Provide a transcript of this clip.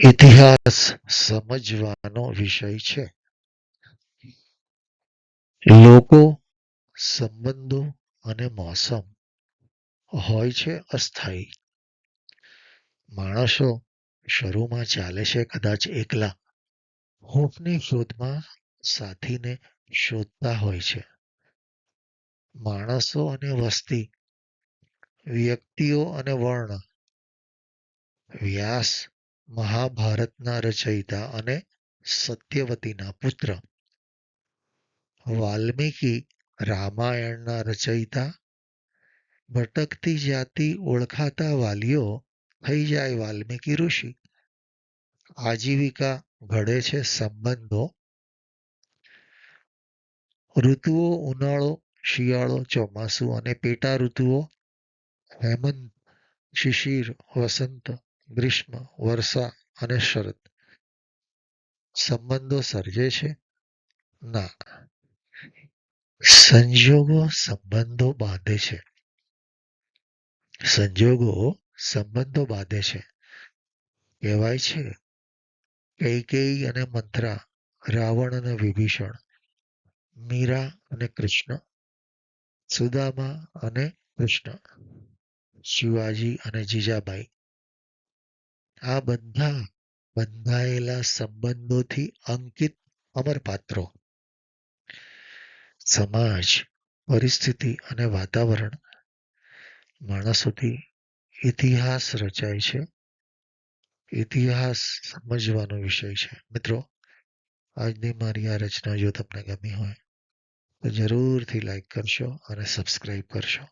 ઇતિહાસ સમજવાનો વિષય છે. લોકો, સંબંધો અને મોસમ હોય છે અસ્થાયી. માણસો શરૂમાં ચાલે છે કદાચ એકલા. હૂંફની શોધમાં સાથીને શોધતા હોય છે. માણસો અને વસ્તી, વ્યક્તિઓ અને વર્ણ, વ્યાસ મહાભારતના રચયિતા અને સત્યવતીના પુત્ર. વાલ્મીકી રામાયણના રચયિતા, ભટકતી જાતિ ઓળખાતા વાલીઓ થઈ જાય વાલ્મીકી ઋષિ. આજીવિકા ઘડે છે સંબંધો. ઋતુઓ ઉનાળો, શિયાળો, ચોમાસું અને પેટા ઋતુઓ હેમંત, શિશિર, વસંત, ગ્રીષ્મ, વર્ષા અને શરદ સંબંધો સર્જે છે? ના. સંજોગો સંબંધો બાંધે છે. સંજોગો સંબંધો બાંધે છે. કહેવાય છે કૈકેયી અને મંથરા, રાવણ અને વિભીષણ, મીરા અને કૃષ્ણ, સુદામા અને કૃષ્ણ, શિવાજી અને જીજાબાઈ આ બધા બંધાયેલા સંબંધોથી અંકિત અમર પાત્રો. સમાજ, પરિસ્થિતિ અને વાતાવરણ માણસોથી ઇતિહાસ રચાય છે. ઇતિહાસ સમજવાનો વિષય છે. મિત્રો આજની મારી આ રચના જો તમને ગમી હોય તો જરૂરથી લાઈક કરશો અને સબસ્ક્રાઈબ કરશો